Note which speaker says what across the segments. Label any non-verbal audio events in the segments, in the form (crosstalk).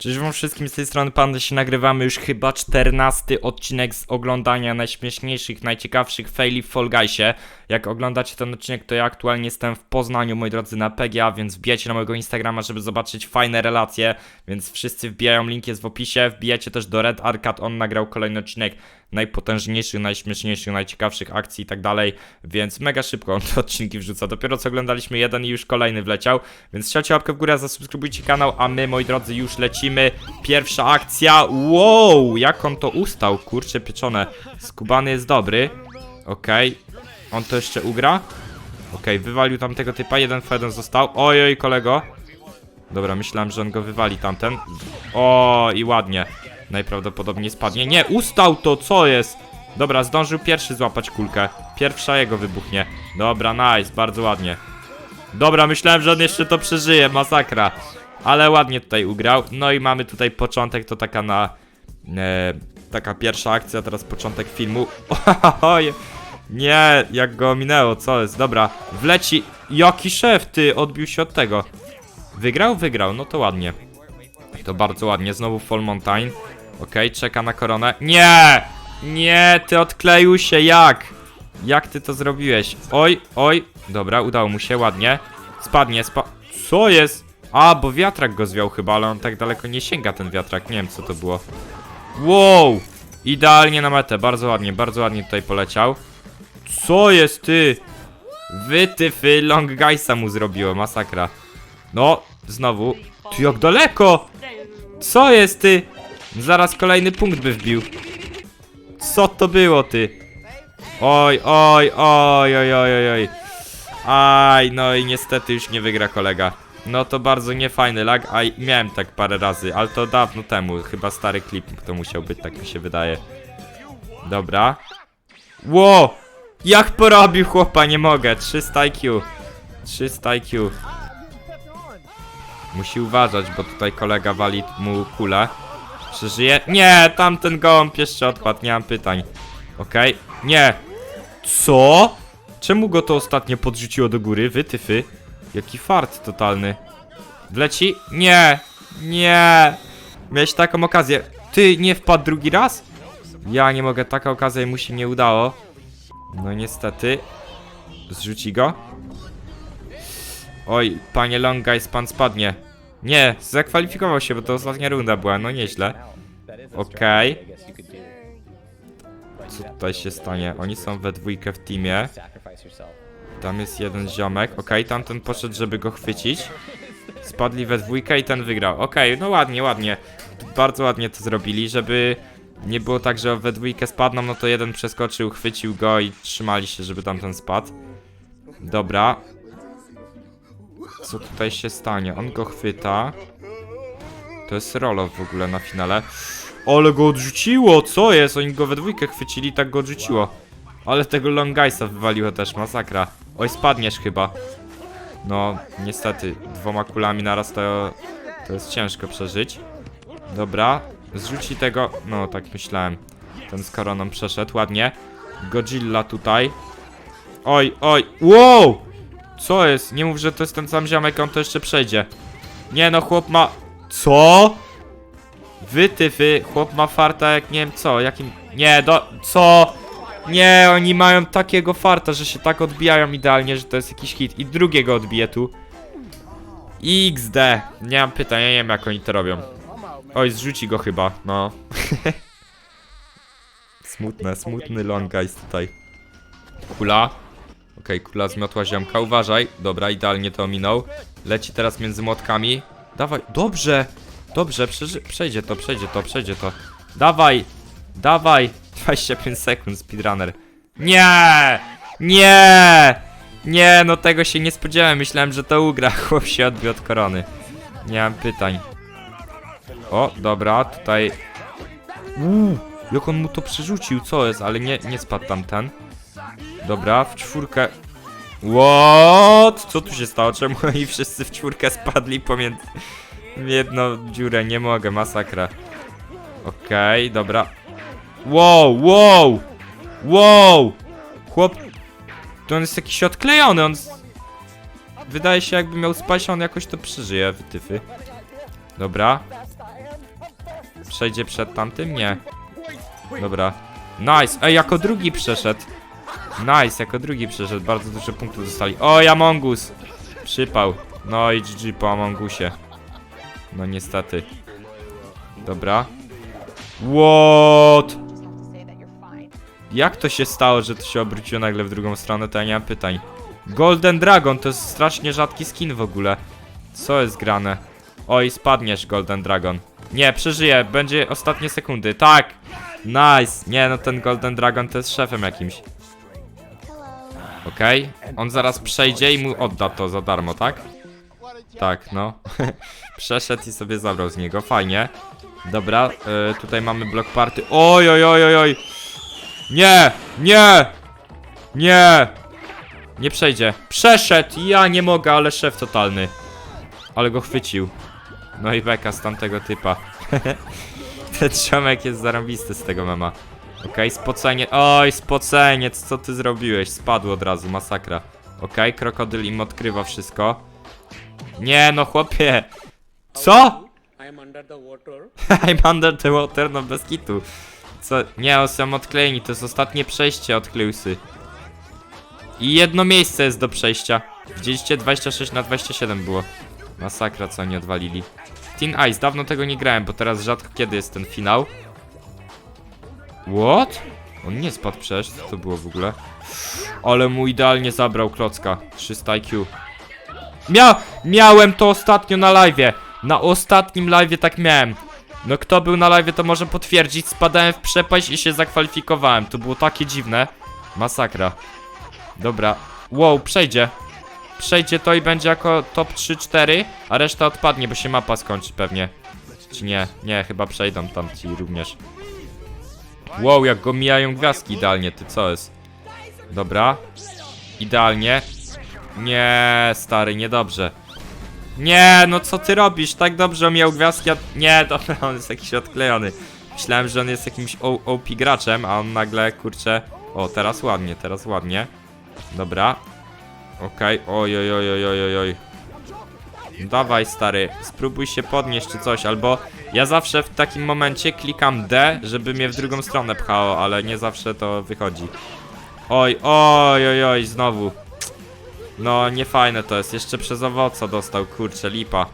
Speaker 1: Cześć wam wszystkim, z tej strony Panda się nagrywamy już chyba 14 odcinek z oglądania najśmieszniejszych, najciekawszych faili w Fall Guysie. Jak oglądacie ten odcinek, to ja aktualnie jestem w Poznaniu, moi drodzy, na PGA, więc wbijajcie na mojego Instagrama, żeby zobaczyć fajne relacje, więc wszyscy wbijają, link jest w opisie, wbijajcie też do Red Arcade, on nagrał kolejny odcinek najpotężniejszych, najśmieszniejszych, najciekawszych akcji i tak dalej, więc mega szybko on te odcinki wrzuca. Dopiero co oglądaliśmy jeden i już kolejny wleciał, więc strzelcie łapkę w górę, zasubskrybujcie kanał, a my, moi drodzy, już lecimy. Pierwsza akcja, wow, jak on to ustał, kurczę pieczone. Skubany jest dobry, okej, on to jeszcze ugra? Okej, wywalił tamtego typa, jeden w jeden został, oj, oj, kolego. Dobra, myślałem, że on go wywali tamten. O, i ładnie. Najprawdopodobniej spadnie. Nie, ustał to, co jest? Dobra, zdążył pierwszy złapać kulkę. Pierwsza jego wybuchnie. Dobra, nice, bardzo ładnie. Dobra, myślałem, że on jeszcze to przeżyje, masakra. Ale ładnie tutaj ugrał. No i mamy tutaj początek, to taka na... E, taka pierwsza akcja, teraz początek filmu. (laughs) Oj, nie, jak go minęło, co jest? Dobra, wleci. Jaki szef, ty, odbił się od tego. Wygrał? Wygrał, no to ładnie. To bardzo ładnie, znowu Fall Mountain. Okej, czeka na koronę. Nie! Nie, ty odkleił się, jak? Jak ty to zrobiłeś? Oj, oj. Dobra, udało mu się, ładnie. Spadnie, spa... Co jest? A, bo wiatrak go zwiał chyba, ale on tak daleko nie sięga ten wiatrak. Nie wiem, co to było. Wow! Idealnie na metę, bardzo ładnie, bardzo ładnie tutaj poleciał. Co jest, ty? Wytyfy Long Guysa mu zrobiło, masakra. No, znowu. Ty jak daleko! Co jest ty? Zaraz kolejny punkt by wbił. Co to było ty? Oj, oj, oj, oj, oj, oj. Aj, no i niestety już nie wygra kolega. No to bardzo niefajny lag, a miałem tak parę razy, ale to dawno temu. Chyba stary klip to musiał być, tak mi się wydaje. Dobra. Ło! Jak porobił chłopa, nie mogę. 300 IQ. 300 IQ. Musi uważać, bo tutaj kolega wali mu kulę. Przeżyje? Nie, tamten gołąb jeszcze odpadł, nie mam pytań. Okej, nie. Co? Czemu go to ostatnio podrzuciło do góry? Wytyfy. Jaki fart totalny. Wleci? Nie. Nie. Miałeś taką okazję. Ty, nie wpadł drugi raz? Ja nie mogę, taka okazja mu się nie udało. No niestety. Zrzuci go. Oj, panie Long Guys, pan spadnie. Nie, zakwalifikował się, bo to ostatnia runda była, no nieźle. Okej. Co tutaj się stanie? Oni są we dwójkę w teamie. Tam jest jeden ziomek. Okej, tamten poszedł, żeby go chwycić. Spadli we dwójkę i ten wygrał. Okej, no ładnie, ładnie. Bardzo ładnie to zrobili, żeby nie było tak, że we dwójkę spadną, no to jeden przeskoczył, chwycił go i trzymali się, żeby tamten spadł. Dobra, co tutaj się stanie? On go chwyta. To jest Rolo w ogóle na finale. Ale go odrzuciło! Co jest? Oni go we dwójkę chwycili i tak go odrzuciło. Ale tego Longajsa wywaliło też, masakra. Oj, spadniesz chyba. No, niestety, dwoma kulami naraz to, to jest ciężko przeżyć. Dobra, zrzuci tego... No, tak myślałem. Ten z koroną przeszedł, ładnie. Godzilla tutaj. Oj, oj, wow! Co jest? Nie mów, że to jest ten sam ziomek, on to jeszcze przejdzie. Nie no, chłop ma... Co? Wytyfy, chłop ma farta jak nie wiem co, jakim... Nie, do... Co? Nie, oni mają takiego farta, że się tak odbijają idealnie, że to jest jakiś hit. I drugiego odbije tu. XD. Nie mam pytań, ja nie wiem jak oni to robią. Oj, zrzuci go chyba, no. (laughs) smutne, smutny long guys tutaj. Kula. Okej, kula zmiotła ziomka, uważaj. Dobra, idealnie to ominął. Leci teraz między młotkami. Dawaj, dobrze! Dobrze, przejdzie to, przejdzie to, przejdzie to. Dawaj! Dawaj! (laughs) 25 sekund, speedrunner. Nie! Nie! Nie, no tego się nie spodziewałem. Myślałem, że to ugra. (laughs) Chłop się odbił od korony. Nie mam pytań. O, dobra, tutaj... Uuu, jak on mu to przerzucił, co jest? Ale nie, nie spadł tamten. Dobra, w czwórkę. What? Co tu się stało? Czemu (laughs) oni wszyscy w czwórkę spadli pomiędzy jedną dziurę? Nie mogę, masakra. Okej, dobra. Wow, wow! Wow! Chłop... To on jest jakiś odklejony, on... Wydaje się jakby miał spaść, a on jakoś to przeżyje, wytyfy. Dobra. Przejdzie przed tamtym? Nie. Dobra. Nice. Ej, jako drugi przeszedł. Nice, jako drugi przeszedł. Bardzo dużo punktów dostali. O, Amongus! Przypał. No i GG po Amongusie. No niestety. Dobra. What? Jak to się stało, że to się obróciło nagle w drugą stronę, to ja nie mam pytań. Golden Dragon to jest strasznie rzadki skin w ogóle. Co jest grane? Oj, spadniesz, Golden Dragon. Nie, przeżyję, będzie ostatnie sekundy. Tak! Nice! Nie, no ten Golden Dragon to jest szefem jakimś. Okej, on zaraz przejdzie i mu odda to za darmo, tak? Tak, no. (laughs) Przeszedł i sobie zabrał z niego, fajnie. Dobra, y, tutaj mamy block party. Oj, oj, oj, oj, oj! Nie! Nie! Nie! Nie przejdzie. Przeszedł! Ja nie mogę, ale szef totalny. Ale go chwycił. No i beka z tamtego typa. (laughs) Ten ziomek jest zarąbisty z tego mema. Okej, spocenie. Oj, spoceniec, co ty zrobiłeś? Spadł od razu, masakra. Okej, krokodyl im odkrywa wszystko. Nie, no chłopie. Co?
Speaker 2: I'm under the water. (laughs)
Speaker 1: I'm under the water, no bez kitu. Co? Nie, on są odklejeni, to jest ostatnie przejście od Kleusy. I jedno miejsce jest do przejścia. Widzieliście? 26 na 27 było. Masakra, co oni odwalili. Teen Ice, dawno tego nie grałem, bo teraz rzadko kiedy jest ten finał. What? On nie spadł przecież, co to było w ogóle? Ale mu idealnie zabrał klocka. 300 IQ. Mia miałem to ostatnio na live'ie. Na ostatnim live'ie tak miałem. No kto był na live'ie to może potwierdzić. Spadałem w przepaść i się zakwalifikowałem. To było takie dziwne. Masakra. Dobra. Wow, przejdzie. Przejdzie to i będzie jako top 3-4, a reszta odpadnie, bo się mapa skończy pewnie. Czy nie? Nie, chyba przejdą tam ci również. Wow, jak go mijają gwiazdki idealnie, ty co jest? Dobra. Idealnie. Nie, stary, niedobrze. Nie, no co ty robisz? Tak dobrze on miał gwiazdki, a... Nie, (laughs) dobra, on jest jakiś odklejony. Myślałem, że on jest jakimś OP graczem, a on nagle, kurczę... O, teraz ładnie, teraz ładnie. Dobra. Okej, oj, oj, oj, oj, oj, oj, oj. Dawaj, stary, spróbuj się podnieść czy coś, albo... Ja zawsze w takim momencie klikam D, żeby mnie w drugą stronę pchało, ale nie zawsze to wychodzi. Oj, oj, oj, oj, znowu. No, nie fajne to jest. Jeszcze przez owoca dostał, kurczę, lipa.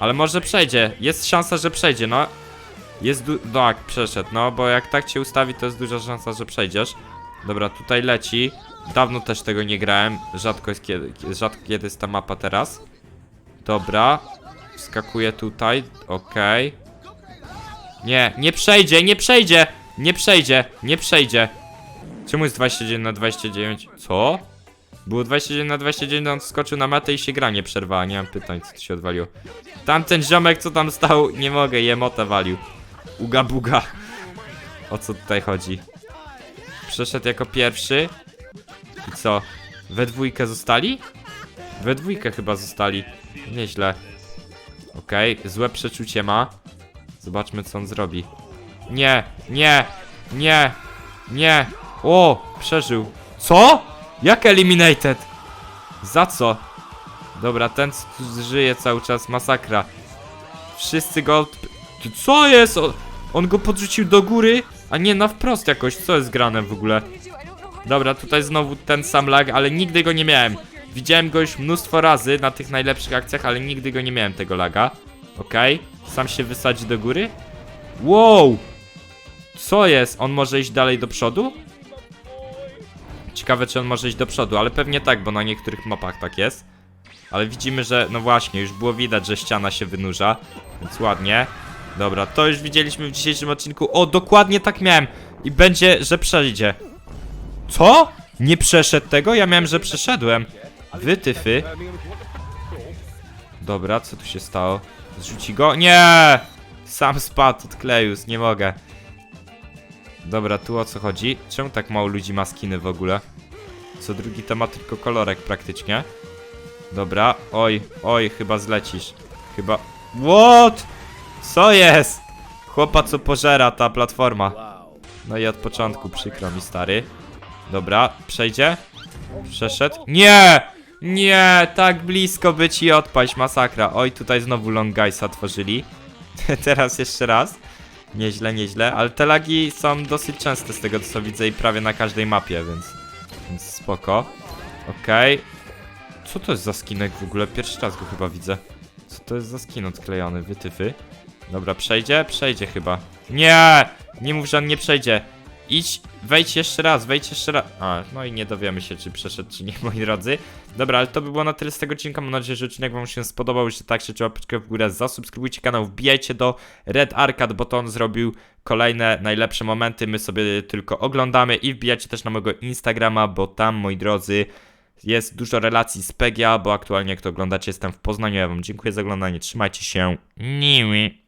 Speaker 1: Ale może przejdzie. Jest szansa, że przejdzie, no. Jest du... Tak, przeszedł, no, bo jak tak cię ustawi, to jest duża szansa, że przejdziesz. Dobra, tutaj leci. Dawno też tego nie grałem. Rzadko jest kiedy, rzadko kiedy jest ta mapa teraz. Dobra. Wskakuję tutaj. Okej. Nie, nie przejdzie, nie przejdzie! Nie przejdzie, nie przejdzie. Czemu jest 29 na 29? Co? Było 29 na 29, on skoczył na metę i się gra nie przerwała. Nie mam pytań, co tu się odwaliło. Tamten ziomek, co tam stał, nie mogę, jemotę walił. Uga buga. O co tutaj chodzi? Przeszedł jako pierwszy. I co? We dwójkę zostali? We dwójkę chyba zostali. Nieźle. Okej, złe przeczucie ma. Zobaczmy, co on zrobi. Nie, nie, nie, nie. O, przeżył. Co? Jak eliminated? Za co? Dobra, ten żyje cały czas, masakra. Wszyscy go... Co jest? On go podrzucił do góry, a nie na wprost jakoś. Co jest grane w ogóle? Dobra, tutaj znowu ten sam lag, ale nigdy go nie miałem. Widziałem go już mnóstwo razy na tych najlepszych akcjach, ale nigdy go nie miałem tego laga. Okej, sam się wysadzi do góry. Wow! Co jest? On może iść dalej do przodu? Ciekawe, czy on może iść do przodu, ale pewnie tak, bo na niektórych mapach tak jest. Ale widzimy, że no właśnie, już było widać, że ściana się wynurza, więc ładnie. Dobra, to już widzieliśmy w dzisiejszym odcinku. O, dokładnie tak miałem. I będzie, że przejdzie. Co? Nie przeszedł tego? Ja miałem, że przeszedłem. Wytyfy. Dobra, co tu się stało? Zrzuci go? Nie! Sam spadł od Klejus, nie mogę. Dobra, tu o co chodzi? Czemu tak mało ludzi ma skiny w ogóle? Co drugi to ma tylko kolorek praktycznie. Dobra, oj, oj, chyba zlecisz. Chyba... What? Co jest? Chłopa co pożera ta platforma. No i od początku przykro mi stary. Dobra, przejdzie? Przeszedł? Nie! Nie, tak blisko by ci odpaść, masakra. Oj, tutaj znowu Long Guysa tworzyli. (laughs) Teraz jeszcze raz. Nieźle, nieźle, ale te lagi są dosyć częste z tego co widzę i prawie na każdej mapie, więc, więc spoko. Okej. Co to jest za skinek w ogóle? Pierwszy raz go chyba widzę. Co to jest za skin odklejony? Wytyfy. Dobra, przejdzie? Przejdzie chyba. Nie! Nie mów, że on nie przejdzie. Idź, wejdź jeszcze raz, wejdź jeszcze raz. A, no i nie dowiemy się, czy przeszedł, czy nie, (laughs) moi drodzy. Dobra, ale to by było na tyle z tego odcinka. Mam nadzieję, że odcinek Wam się spodobał. Jeśli tak, się łapeczkę w górę, zasubskrybujcie kanał, wbijajcie do Red Arcade, bo to on zrobił kolejne najlepsze momenty. My sobie tylko oglądamy i wbijajcie też na mojego Instagrama, bo tam, moi drodzy, jest dużo relacji z PGA, bo aktualnie jak to oglądacie, jestem w Poznaniu. Ja Wam dziękuję za oglądanie. Trzymajcie się. Niwi.